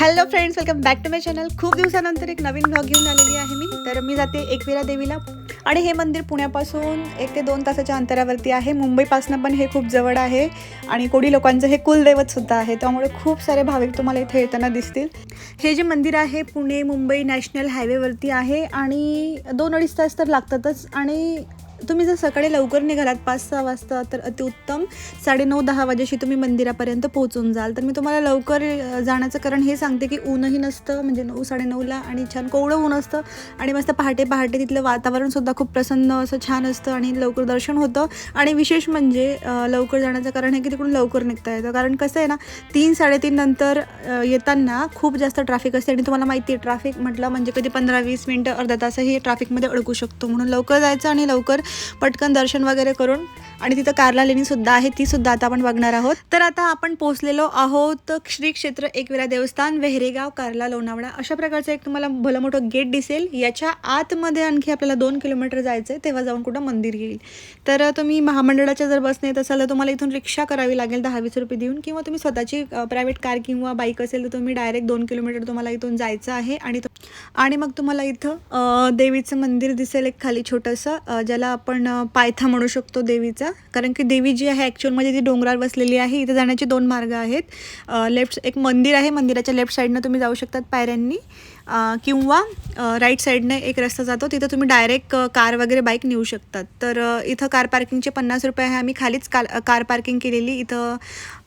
Hello friends welcome back to my channel खूप दिवसानंतर एक नवीन ब्लॉग घेऊन आलेली आहे मी. तर मी जाते एकविरा देवीला. आणि हे मंदिर पुण्यापासून एक ते दोन तासाच्या अंतरावरती आहे. मुंबईपासून पण हे खूप जवळ आहे. आणि कोडी लोकांचं हे कुलदैवतसुद्धा आहे. त्यामुळे खूप सारे भाविक तुम्हाला इथे येताना दिसतील. हे जे मंदिर आहे पुणे मुंबई नॅशनल हायवेवरती आहे. आणि दोन अडीच तास तर लागतातच. आणि तुम्ही जर सकाळी लवकर निघालात पाच सहा वाजता तर अतिउत्तम साडेनऊ दहा वाजेशी तुम्ही मंदिरापर्यंत पोहोचून जाल. तर मी तुम्हाला लवकर जाण्याचं कारण हे सांगते की ऊनही नसतं म्हणजे नऊ साडेनऊला आणि छान कोवळं ऊन असतं आणि मस्त पहाटे पहाटे तिथलं वातावरणसुद्धा खूप प्रसन्न असं छान असतं आणि लवकर दर्शन होतं. आणि विशेष म्हणजे लवकर जाण्याचं कारण हे की तिकडून लवकर निघता येतं. कारण कसं आहे ना तीन साडेतीन नंतर येताना खूप जास्त ट्रॅफिक असते आणि तुम्हाला माहिती आहे ट्रॅफिक म्हटलं म्हणजे कधी पंधरा वीस मिनटं अर्धा तासही ट्रॅफिकमध्ये अडकू शकतो. म्हणून लवकर जायचं आणि लवकर पटकन दर्शन वगैरे करून आणि तिथं कार्ला लेणी सुद्धा आहे ती सुद्धा आता आपण बघणार आहोत. तर आता आपण पोहोचलेलो आहोत श्री क्षेत्र एकविरा देवस्थान वेहरेगाव कार्ला लोणावळा अशा प्रकारचं एक तुम्हाला भलं मोठं गेट दिसेल. याच्या आतमध्ये आणखी आपल्याला दोन किलोमीटर जायचं आहे तेव्हा जाऊन कुठं मंदिर येईल. तर तुम्ही महामंडळाच्या जर बसने येत असाल तर तुम्हाला इथून रिक्षा करावी लागेल दहा वीस रुपये देऊन किंवा तुम्ही स्वतःची प्रायव्हेट कार किंवा बाईक असेल तर तुम्ही डायरेक्ट दोन किलोमीटर तुम्हाला इथून जायचं आहे. आणि आणि मग तुम्हाला इथं देवीचं मंदिर दिसेल एक खाली छोटंसं ज्याला आपण पायथा म्हणू शकतो देवीचा. कारण की देवी जी आहे ॲक्च्युअलमध्ये ती डोंगरावर बसलेली आहे. इथे जाण्याचे दोन मार्ग आहेत. लेफ्ट एक मंदिर आहे. मंदिराच्या लेफ्ट साईडनं तुम्ही जाऊ शकतात पायऱ्यांनी. किंवा राईट साईडनं एक रस्ता जातो. तिथं तुम्ही डायरेक्ट कार वगैरे बाईक नेऊ शकतात. तर इथं कार पार्किंगचे पन्नास रुपये आहे. आम्ही खालीच कार कार पार्किंग केलेली. इथं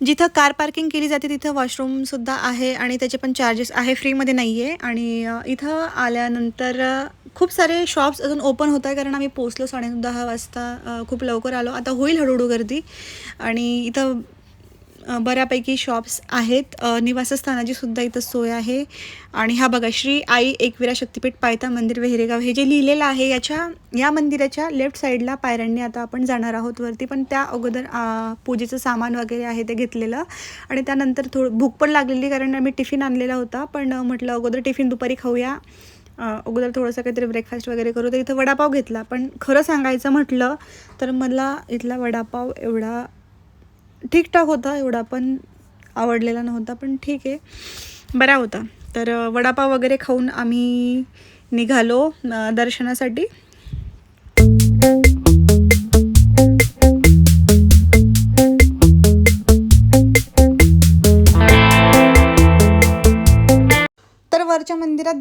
जिथं कार पार्किंग केली जाते तिथं वॉशरूमसुद्धा आहे. आणि त्याचे पण चार्जेस आहे. फ्रीमध्ये नाही आहे आणि इथं आल्यानंतर खूप सारे शॉप्स अजून ओपन होत आहे कारण आम्ही पोचलो साडे दहा वाजता खूप लवकर आलो. आता होईल हळूहळू गर्दी. आणि इथं बऱ्यापैकी शॉप्स आहेत. निवासस्थानाची सुद्धा इथं सोय आहे. आणि हा बघा श्री आई एकविरा शक्तिपीठ पायथा मंदिर वेहेरेगाव. हे जे लिहिलेलं आहे याच्या या मंदिराच्या लेफ्ट साईडला पायऱ्यांनी आता आपण जाणार आहोत वरती. पण त्या अगोदर पूजेचं सामान वगैरे आहे ते घेतलेलं. आणि त्यानंतर थोडं भूक पण लागलेली कारण आम्ही टिफिन आणलेला होता. पण म्हटलं अगोदर टिफिन दुपारी खाऊया. अगोदर थोडंसं काहीतरी ब्रेकफास्ट वगैरे करू तर इथं वडापाव घेतला. पण खरं सांगायचं म्हटलं तर मला इथला वडापाव एवढा ठीकठाक होता एवढा पण आवडलेला नव्हता पण ठीक आहे. बरा होता. तर वडापाव वगैरे खाऊन आम्ही निघालो दर्शनासाठी.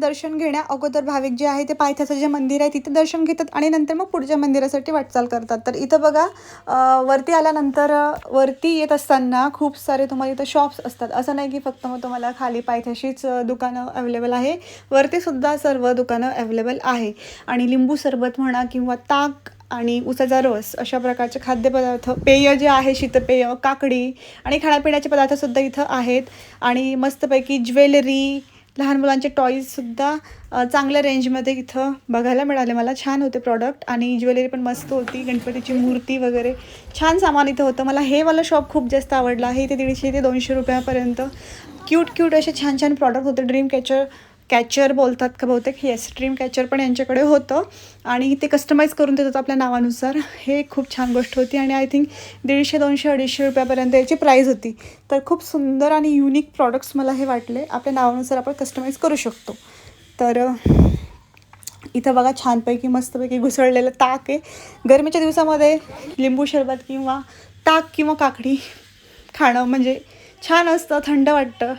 दर्शन घेण्या अगोदर भाविक जे आहे ते पायथ्याचं जे मंदिर आहे तिथे दर्शन घेतात आणि नंतर मग पुढच्या मंदिरासाठी वाटचाल करतात. तर इथं बघा वरती आल्यानंतर वरती येत असताना खूप सारे तुम्हाला इथं शॉप्स असतात. असं नाही की फक्त मग तुम्हाला खाली पायथ्याशीच दुकानं अवेलेबल आहे. वरतीसुद्धा सर्व दुकानं अवेलेबल आहे. आणि लिंबू सरबत म्हणा किंवा ताक आणि उसाचा रस अशा प्रकारचे खाद्यपदार्थ पेय जे आहे शीतपेय काकडी आणि खाण्यापिण्याचे पदार्थसुद्धा इथं आहेत. आणि मस्तपैकी ज्वेलरी लहान मुलांचे टॉईजसुद्धा चांगल्या रेंजमध्ये इथं बघायला मिळाले. मला छान होते प्रॉडक्ट आणि ज्वेलरी पण मस्त होती. गणपतीची मूर्ती वगैरे छान सामान इथं होतं. मला हे वाला शॉप खूप जास्त आवडलं. आहे ते दीडशे ते दोनशे रुपयापर्यंत. क्यूट क्यूट असे छान छान प्रॉडक्ट होते. ड्रीम कॅचर कॅचर बोलतात का बहुतेक? येस ड्रीम कॅचर पण यांच्याकडे होतं. आणि ते कस्टमाइज करून देतात आपल्या नावानुसार. हे खूप छान गोष्ट होती आणि आय थिंक दीडशे दोनशे अडीचशे रुपयापर्यंत याची प्राईज होती. तर खूप सुंदर आणि युनिक प्रॉडक्ट्स मला हे वाटले. आपल्या नावानुसार आपण कस्टमाइज करू शकतो. तर इथं बघा छानपैकी मस्तपैकी घुसळलेलं ताक आहे. गरमीच्या दिवसामध्ये लिंबू शरबत किंवा ताक किंवा काकडी खाणं म्हणजे छान असतं थंड वाटतं.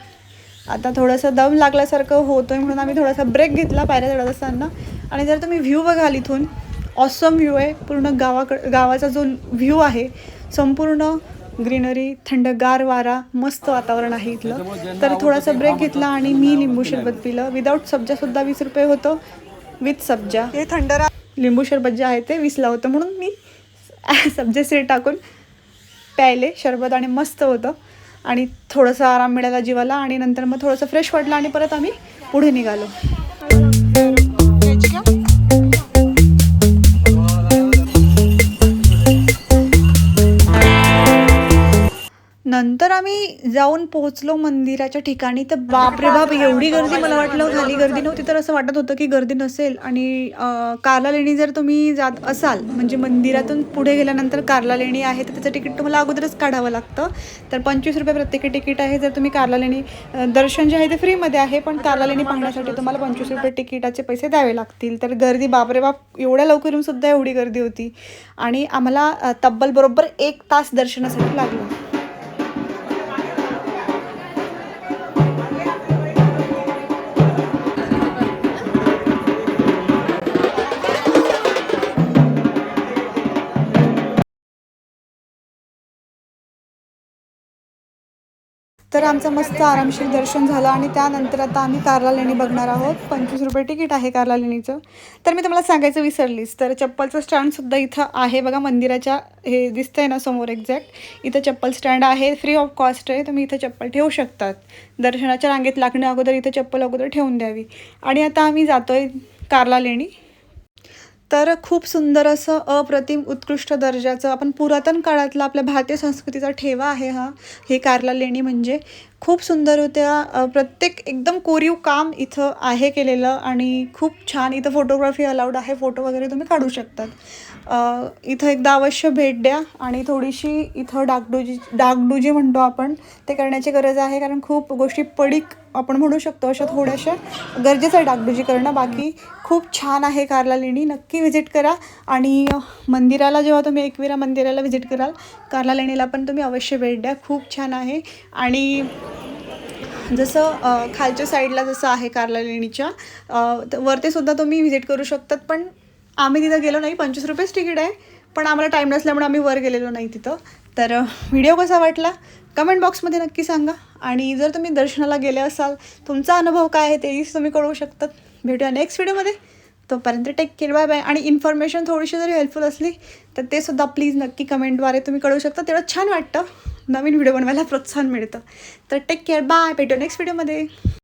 आता थोडंसं दम लागल्यासारखं होतं म्हणून आम्ही थोडासा ब्रेक घेतला पायऱ्या चढत असताना आणि जर तुम्ही व्ह्यू बघाल इथून ऑसम व्ह्यू आहे. पूर्ण गावाकड गावाचा जो व्ह्यू आहे संपूर्ण ग्रीनरी थंडगार वारा मस्त वातावरण आहे इथलं. तर थोडासा ब्रेक घेतला आणि मी लिंबू सरबत पिलं. विदाऊट सब्जासुद्धा वीस रुपये होतं. विथ सब्जा. हे थंडरा लिंबू सरबत जे आहे ते वीसला होतं म्हणून मी सब्जे सीड टाकून प्यायले. शरबत आणि मस्त होतं. आणि थोडंसं आराम मिळाला जीवाला आणि नंतर मग थोडंसं फ्रेश वाटलं आणि परत आम्ही पुढे निघालो. नंतर आम्ही जाऊन पोहोचलो मंदिराच्या ठिकाणी. तर बापरे बाप एवढी गर्दी मला वाटलं. खाली गर्दी नव्हती तर असं वाटत होतं की गर्दी नसेल. आणि कार्ला लेणी जर तुम्ही जात असाल म्हणजे मंदिरातून पुढे गेल्यानंतर कार्ला लेणी आहे तर त्याचं तिकीट तुम्हाला अगोदरच काढावं लागतं. तर पंचवीस रुपये प्रत्येक तिकीट आहे. जर तुम्ही कार्ला लेणी दर्शन जे आहे ते फ्रीमध्ये आहे पण कार्ला लेणी पाहण्यासाठी तुम्हाला पंचवीस रुपये तिकिटाचे पैसे द्यावे लागतील. तर गर्दी बापरे बाप एवढ्या लवकर येऊन सुद्धा एवढी गर्दी होती. आणि आम्हाला तब्बल बरोबर एक तास दर्शनासाठी लागला. तर आमचं मस्त आरामशीर दर्शन झालं आणि त्यानंतर आता आम्ही कारला लेणी बघणार आहोत. पंचवीस रुपये तिकीट आहे कारला लेणीचं तर मी तुम्हाला सांगायचं विसरलीच तर चप्पलचं स्टँडसुद्धा इथं आहे. बघा मंदिराच्या हे दिसतंय ना समोर एक्झॅक्ट. इथं चप्पल स्टँड आहे. फ्री ऑफ कॉस्ट आहे. तुम्ही इथं चप्पल ठेवू शकतात. दर्शनाच्या रांगेत लागण्या अगोदर इथं चप्पल अगोदर ठेवून द्यावी. आणि आता आम्ही जातोय कारला लेणी तर खूप सुंदर असं अप्रतिम उत्कृष्ट दर्जाचं आपण पुरातन काळातला आपल्या भारतीय संस्कृतीचा ठेवा आहे हा. हे कारला लेणी म्हणजे. खूप सुंदर होत्या. प्रत्येक एकदम कोरीव काम इथं आहे केलेलं आणि खूप छान इथं फोटोग्राफी अलाउड आहे. फोटो वगैरे तुम्ही काढू शकतात. इथं एकदा अवश्य भेट द्या आणि थोडीशी इथं डागडुजी डागडुजी म्हणतो आपण. ते करण्याची गरज आहे कारण खूप गोष्टी पडीक आपण म्हणू शकतो अशा थोड्याशा गरजेचं आहे डागडुजी करणं. बाकी खूप छान आहे कार्ला लेणी नक्की व्हिजिट करा. आणि मंदिराला जेव्हा तुम्ही एकविरा मंदिराला व्हिजिट कराल कार्ला लेणीला पण तुम्ही अवश्य भेट द्या. खूप छान आहे. आणि जसं खालच्या साईडला जसं आहे कार्ला लेणीच्या वरतीसुद्धा वरती सुद्धा तुम्ही व्हिजिट करू शकतात. पण आम्ही तिथं गेलो नाही. पंचवीस रुपयेच तिकीट आहे. पण आम्हाला टाईम नसल्यामुळे आम्ही वर गेलेलो नाही तिथं. तर व्हिडिओ कसा वाटला? कमेंट बॉक्समध्ये नक्की सांगा. आणि जर तुम्ही दर्शनाला गेले असाल तुमचा अनुभव काय आहे तेही तुम्ही कळवू शकतात. भेटूया नेक्स्ट व्हिडिओमध्ये तोपर्यंत टेक केअर बाय बाय आणि इन्फॉर्मेशन थोडीशी जरी हेल्पफुल असली तर ते सुद्धा प्लीज नक्की कमेंटद्वारे तुम्ही कळवू शकता. तेवढं छान वाटतं. नवीन व्हिडिओ बनवायला प्रोत्साहन मिळतं. तर टेक केअर बाय भेटू नेक्स्ट व्हिडिओमध्ये